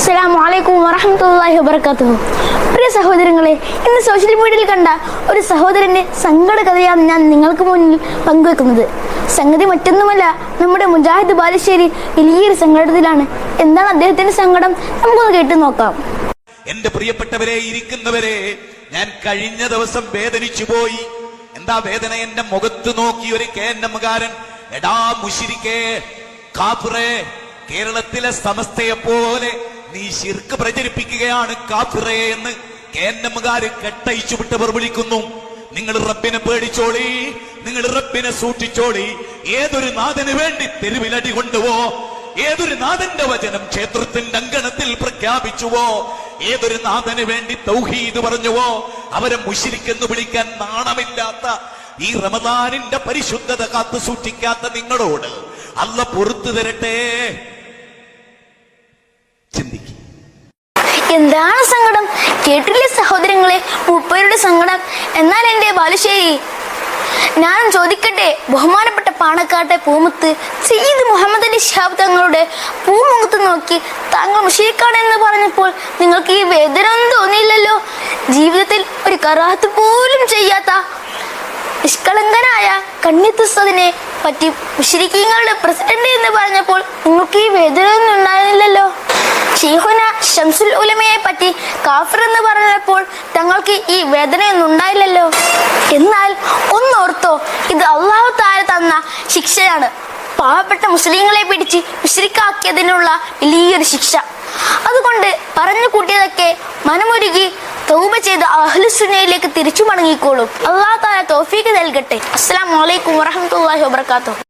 അസ്സലാമു അലൈക്കും വറഹ്മത്തുള്ളാഹി വബറകാതുഹു. പ്രിയ സഹോദരങ്ങളെ ഇന്ന് സോഷ്യൽ മീഡിയയിൽ കണ്ട ഒരു സഹോദരന്റെ സങ്കട കഥയാണ് ഞാൻ നിങ്ങൾക്ക് മുന്നിൽ പങ്കുവെക്കുന്നത്. സംഗതി മറ്റൊന്നുമല്ല നമ്മുടെ മുജാഹിദ് ബാലുശ്ശേരി വലിയൊരു സങ്കടത്തിലാണ്. എന്താണ് അദ്ദേഹത്തിന്റെ സങ്കടം? നമുക്കൊന്ന് കേട്ടു നോക്കാം. എന്റെ പ്രിയപ്പെട്ടവരെ ഇരിക്കുന്നവരെ ഞാൻ കഴിഞ്ഞ ദിവസം വേദനിച്ചു പോയി. എന്താ വേദന? എന്റെ മുഖത്ത് നോക്കി ഒരു കേന്ദ്രമുകാരൻ എടാ മുഷിരിക്കേ കാപ്പുറേ കേരളത്തിലെ സമസ്തയെ പോലെ നീ ശിർക്ക് പ്രചരിപ്പിക്കുകയാണ് കാഫിറേ എന്ന് കേന്നമ്മുകാര് കെട്ടയിച്ചു വിട്ടവർ വിളിക്കുന്നു നിങ്ങൾ റബ്ബിനെ പേടിച്ചോളി നിങ്ങൾ റബ്ബിനെ സൂക്ഷിച്ചോളി. ഏതൊരു നാഥന് വേണ്ടി തെരുവിലടി കൊണ്ടുവോ ഏതൊരു നാഥന്റെ വചനം ക്ഷേത്രത്തിന്റെ അങ്കണത്തിൽ പ്രഖ്യാപിച്ചുവോ ഏതൊരു നാഥന് വേണ്ടി തൗഹീദ് പറഞ്ഞുവോ അവരെ മുഷിരിക്കെന്ന് വിളിക്കാൻ നാണമില്ലാത്ത ഈ റമദാനിന്റെ പരിശുദ്ധത കാത്തു സൂക്ഷിക്കാത്ത നിങ്ങളോട് അല്ല പൊറത്തു തരട്ടെ. എന്താണ് സങ്കടം? കേട്ടില്ലേ സഹോദരങ്ങളെ? മുപ്പരുടെ സങ്കടം. എന്നാൽ എന്റെ ബാലുശ്ശേരി ഞാനും ചോദിക്കട്ടെ ബഹുമാനപ്പെട്ട പാണക്കാട്ടെ പൂമുത്ത് സെയ്ദ് മുഹമ്മദ് അലി ഷിഹാബ് തങ്ങളുടെ പൂമുഖത്ത് നോക്കി താങ്കൾ മുഷീഖാണ് എന്ന് പറഞ്ഞപ്പോൾ നിങ്ങൾക്ക് ഈ വേദന ഒന്നും തോന്നിയില്ലല്ലോ? ജീവിതത്തിൽ ഒരു കറാത്ത് പോലും ചെയ്യാത്ത നിഷ്കളങ്കനായ കണ്ണിത്തുസതിനെ പറ്റി മുഷരിക്കീങ്ങളുടെ പ്രസിഡന്റ് എന്ന് പറഞ്ഞപ്പോൾ നിങ്ങൾക്ക് ഈ വേദന ഒന്നും ഉണ്ടായിരുന്നില്ലല്ലോ? ഷെയ്ഖുന ഷംസുൽ ഉലമയെ പറ്റി കാഫിർ എന്ന് പറഞ്ഞപ്പോൾ തങ്ങൾക്ക് ഈ വേദനയൊന്നും ഉണ്ടായില്ലല്ലോ. എന്നാൽ ഒന്നോർത്തോ ഇത് അള്ളാഹു താര തന്ന ശിക്ഷയാണ്. പാവപ്പെട്ട മുസ്ലിങ്ങളെ പിടിച്ച് മുസ്ലിക്കാക്കിയതിനുള്ള വലിയൊരു ശിക്ഷ. അതുകൊണ്ട് പറഞ്ഞു കൂട്ടിയതൊക്കെ മനമൊരുകി തൗബ ചെയ്ത് അഹ്ലുസുനയിലേക്ക് തിരിച്ചു മടങ്ങിക്കോളും. അള്ളാഹു താല തോഫീക്ക് നൽകട്ടെ. അസ്സലാമു അലൈക്കും വറഹ്മത്തുള്ളാഹി വബർക്കാത്തു